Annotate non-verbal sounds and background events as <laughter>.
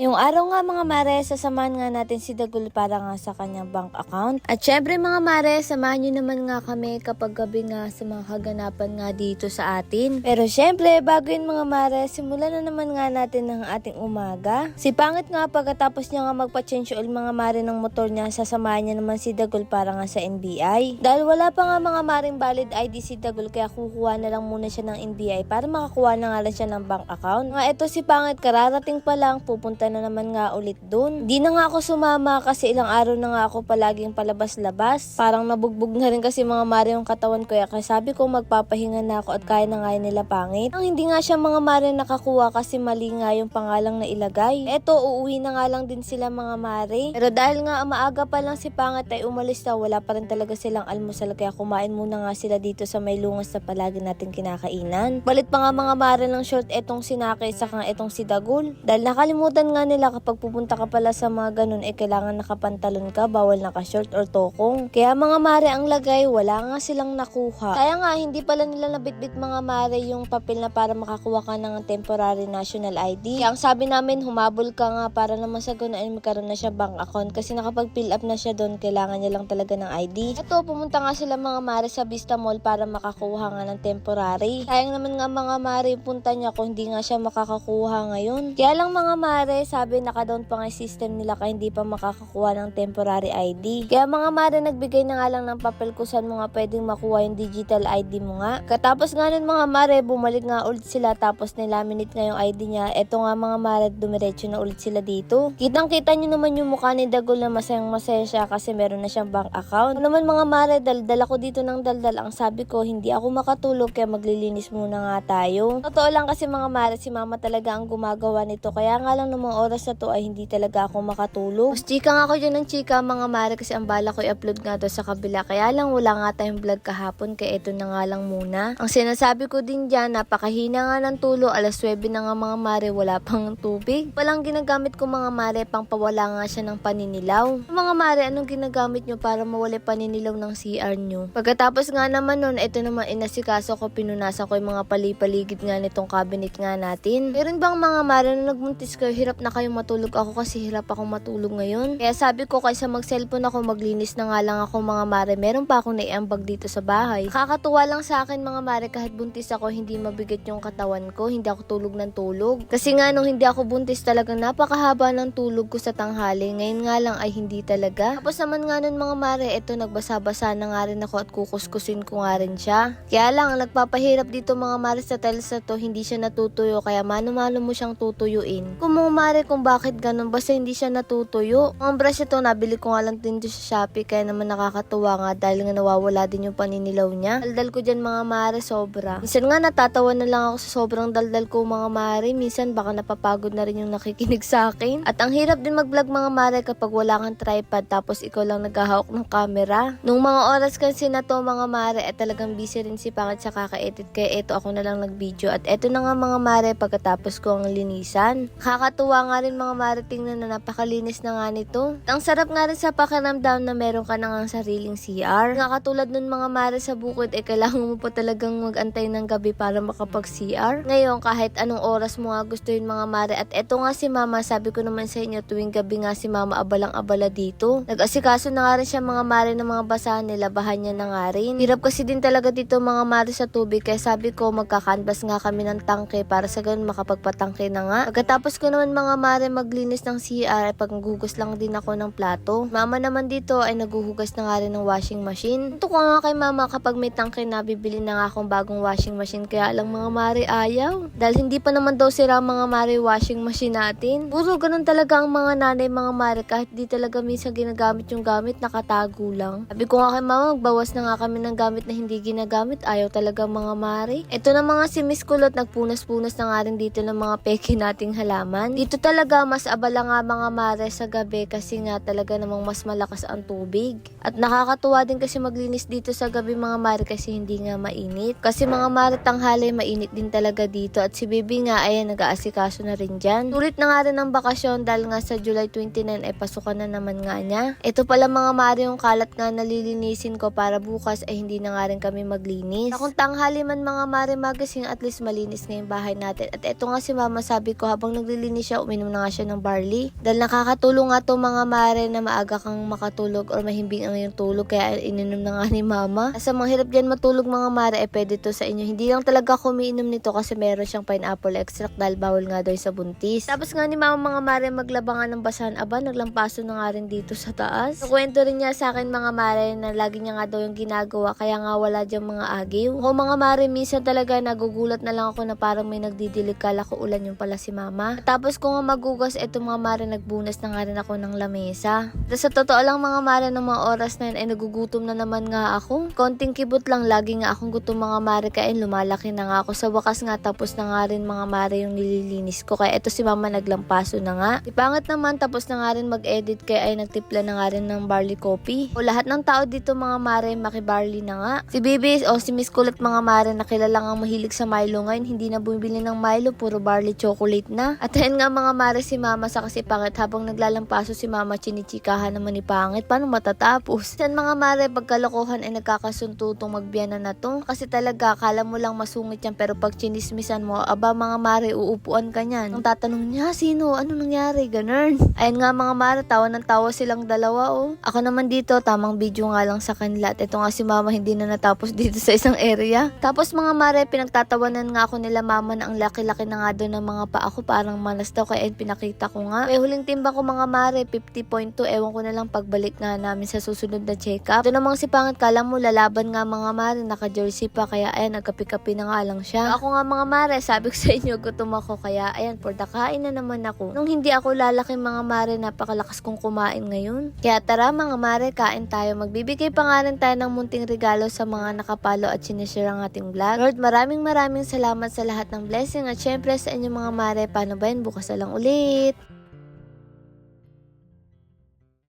Yung araw nga mga mare, sasamahan nga natin si Dagul para nga sa kanyang bank account. At syempre mga mare, samahan nyo naman nga kami kapag gabi nga sa mga kaganapan nga dito sa atin. Pero syempre, bago yun mga mare, simulan na naman nga natin ng ating umaga. Si Pangit nga pagkatapos niya nga magpa-change oil mga mare ng motor niya, sasamahan niya naman si Dagul para nga sa NBI. Dahil wala pa nga mga maring valid ID si Dagul, kaya kukuha na lang muna siya ng NBI para makakuha na nga lang siya ng bank account. Nga ito si Pangit, kararating pa lang, pupunta na naman nga ulit dun. Di na nga ako sumama kasi ilang araw na nga ako palaging palabas-labas. Parang nabugbog na rin kasi mga mare yung katawan ko. Kaya sabi ko magpapahinga na ako at kaya na nga nila pangit. Ang hindi nga siya mga mare nakakuha kasi mali nga yung pangalang na ilagay. Eto, uuwi na nga lang din sila mga mare. Pero dahil nga maaga pa lang si pangit ay umalis na, wala pa rin talaga silang almusal. Kaya kumain muna nga sila dito sa may lungas na palagi natin kinakainan. Balit pa nga mga mare ng short etong sinake sa etong si Dagul. Dahil nakalimutan nga nila kapag pupunta ka pala sa mga ganun eh kailangan nakapantalon ka, bawal naka-short or tokong. Kaya mga mare ang lagay, wala nga silang nakuha. Kaya nga hindi pala nila nabitbit mga mare yung papel na para makakuha ka ng temporary national ID. Kaya ang sabi namin, humabol ka nga para naman sa ganun ay magkaroon na siya bank account kasi nakapag-fill up na siya doon, kailangan niya lang talaga ng ID. Ito, pumunta nga sila mga mare sa Vista Mall para makakuha nga ng temporary. Sayang naman nga mga mare punta niya kung hindi nga siya makakakuha ngayon. Kaya lang mga mare, sabi naka-down pa nga system nila kaya hindi pa makakakuha ng temporary ID. Kaya mga mare, nagbigay na nga lang ng papel kung saan mo pwedeng makuha yung digital ID mo nga. Katapos nga nun mga mare, bumalik nga ulit sila tapos nilaminate nga yung ID niya. Eto nga mga mare, dumiretso na ulit sila dito. Kitang kita nyo naman yung mukha ni Dagol na masayang masaya siya kasi meron na siyang bank account. Ano naman mga mare, daldal ako dito ng daldal. Ang sabi ko, hindi ako makatulog kaya maglilinis muna nga tayo. Totoo lang kasi mga mare, si mama talaga ang gumagawa nito. Kaya nga lang ng mga oras na to ay hindi talaga ako makatulog. Mas chika nga ako dyan ng chika mga mare kasi ang bala ko i-upload nga to sa kabila. Kaya lang wala nga tayong vlog kahapon kaya ito na nga lang muna. Ang sinasabi ko din dyan, napakahina nga ng tulo. Alas 9 na nga mga mare, wala pang tubig. Walang ginagamit ko mga mare, pang pawala nga siya ng paninilaw. Mga mare, anong ginagamit nyo para mawala paninilaw ng CR nyo? Pagkatapos nga naman nun, ito naman inasikaso ko, pinunasa ko yung mga palipaligid nga nitong cabinet nga natin. Meron bang mga mare na nagmuntis kayo, hirap na kayo matulog ako kasi hirap ako matulog ngayon. Kaya sabi ko kaysa mag-cellphone ako, maglinis na nga lang ako mga mare. Meron pa akong naiambag dito sa bahay. Kakatuwa lang sa akin mga mare kahit buntis ako, hindi mabigat yung katawan ko, hindi ako tulog ng tulog. Kasi nga nung hindi ako buntis talagang napakahaba ng tulog ko sa tanghali. Ngayon nga lang ay hindi talaga. Tapos naman nga nun mga mare, eto nagbasa-basa na nga rin ako at kukuskusin ko nga rin siya. Kaya lang, ang nagpapahirap dito mga mare sa tiles na to, hindi siya natutuyo kaya mano-mano mo siyang tutuyuin. Kung mga mare kung bakit ganun, basta hindi siya natutuyo. Ang brush ito, nabili ko nga lang din sa Shopee kaya naman nakakatuwa nga dahil nga nawawala din yung paninilaw niya. Daldal ko dyan mga mare sobra. Minsan nga natatawa na lang ako sa sobrang daldal ko mga mare. Minsan baka napapagod na rin yung nakikinig sa akin. At ang hirap din mag-vlog mga mare kapag wala kang tripod tapos ikaw lang naghahawak ng camera. Nung mga oras kasi na to mga mare at talagang busy rin si Pangit sa kaka-edit kaya eto ako na lang nag-video. At eto na nga mga mare pagkatapos ko ang linisan. Kakatuwa nga rin mga mare tingnan na napakalinis na nga nito. Ang sarap nga rin sa pakiramdam na meron ka na nga sariling CR. Nga katulad nun mga mare sa bukid eh kailangan mo pa talagang mag-antay ng gabi para makapag-CR. Ngayon kahit anong oras mo nga gusto yun mga mare at eto nga si mama sabi ko naman sa inyo tuwing gabi nga si mama abalang-abala dito. Nag-asikaso na nga rin siya mga mare ng mga basahan nila bahan niya na nga rin. Hirap kasi din talaga dito mga mare sa tubig kaya sabi ko magkakanbas nga kami ng tangke para sa ganun makapagpatangke na nga. Pagkatapos ko naman mga mare maglinis ng CR ay paghugas lang din ako ng plato. Mama naman dito ay naguhugas na nga rin ng washing machine. Ito ko nga kay mama kapag may tangke na bibili na nga akong bagong washing machine kaya lang mga mare ayaw. Dahil hindi pa naman daw sira mga mare washing machine natin. Puro ganun talaga ang mga nanay mga mare kahit di talaga minsan ginagamit yung gamit nakatago lang. Sabi ko nga kay mama magbawas na nga kami ng gamit na hindi ginagamit ayaw talaga mga mare. Ito na mga si Miss Kulot nagpunas-punas na nga rin dito ng mga peke nating halaman. Dito talaga mas abala nga mga mare sa gabi kasi nga talaga namang mas malakas ang tubig. At nakakatuwa din kasi maglinis dito sa gabi mga mare kasi hindi nga mainit. Kasi mga mare tanghali mainit din talaga dito at si Bibi nga ayan nag-aasikaso na rin dyan. Tulit na nga rin ang bakasyon dahil nga sa July 29 ay pasukan na naman nga niya. Ito pala mga mare yung kalat nga nalilinisin ko para bukas ay hindi na nga rin kami maglinis. Kung tanghali man mga mare magising at least malinis nga yung bahay natin. At eto nga si mama sabi ko habang naglilinis siya uminom na nga siya ng barley. Dahil nakakatulong nga to mga mare na maaga kang makatulog or mahimbing ang iyong tulog kaya ininom na nga ni mama. Sa mga hirap dyan matulog mga mare, eh pwede to sa inyo. Hindi lang talaga ako umiinom nito kasi meron siyang pineapple extract dahil bawal nga daw sa buntis. Tapos nga ni mama mga mare maglaba nga ng basahan. Aba, naglampaso na nga rin dito sa taas. Nakwento rin niya sa akin mga mare na lagi niya nga daw yung ginagawa kaya nga wala dyan mga agiw. Ako mga mare, minsan talaga nagugulat na lang ako na parang may nagdidilig kala ko ulan yung pala si mama. Tapos ko magugas, eto mga mare nagbunas na nga rin ako ng lamesa. Tapos sa totoo lang mga mare ng mga oras na yun ay nagugutom na naman nga ako. Konting kibot lang, lagi nga akong gutom mga mare kain, lumalaki na nga ako. Sa wakas nga tapos na nga rin mga mare yung nililinis ko. Kaya eto si mama naglampaso na nga. Ipangat naman tapos na nga rin mag-edit kaya ay nagtimpla na nga rin ng barley coffee. O lahat ng tao dito mga mare makibarley na nga. Si Bibi o si Miss Kulot mga mare na kilala nga mahilig sa Milo ngayon hindi na bumibili ng Milo puro barley chocolate na. At ayun nga mga mare si mama sa kasi pangit habang naglalampaso si mama chinichikahan naman ni pangit. Paano matatapos? San mga mare pagkalokohan ay nagkakasuntutong magbiyanan na to. Kasi talaga akala mo lang masungit yan pero pag chinismisan mo aba mga mare uupuan ka niyan. Ang tatanong niya sino? Ano nangyari? Ganun. Ayun nga mga mare tawa ng tawa silang dalawa oh. Ako naman dito tamang video nga lang sa kanila at ito nga si mama hindi na natapos <laughs> dito sa isang area. Tapos mga mare pinagtatawanan nga ako nila mama na ang laki-laki na nga doon ng mga paa ko parang malas daw kaya pinakita ko nga. May huling timba ko mga mare 50.2 ewan ko na lang pagbalik nga namin sa susunod na check-up. Ito namang si Pangit kala mo lalaban nga mga mare naka-jersey pa kaya ayan nagkapi-kapi na nga lang siya. Ako nga mga mare sabi ko <laughs> sa inyo gutom ako kaya ayan for the kain na naman ako. Nung hindi ako lalaki mga mare napakalakas kong kumain ngayon. Kaya tara mga mare kain tayo. Magbibigay pa nga rin tayo ng munting regalo sa mga nakapalo at sinishare ang ating vlog. Lord maraming maraming salamat sa lahat ng blessing at syempre sa inyo mga mare paano ba yun bukas lang ulit.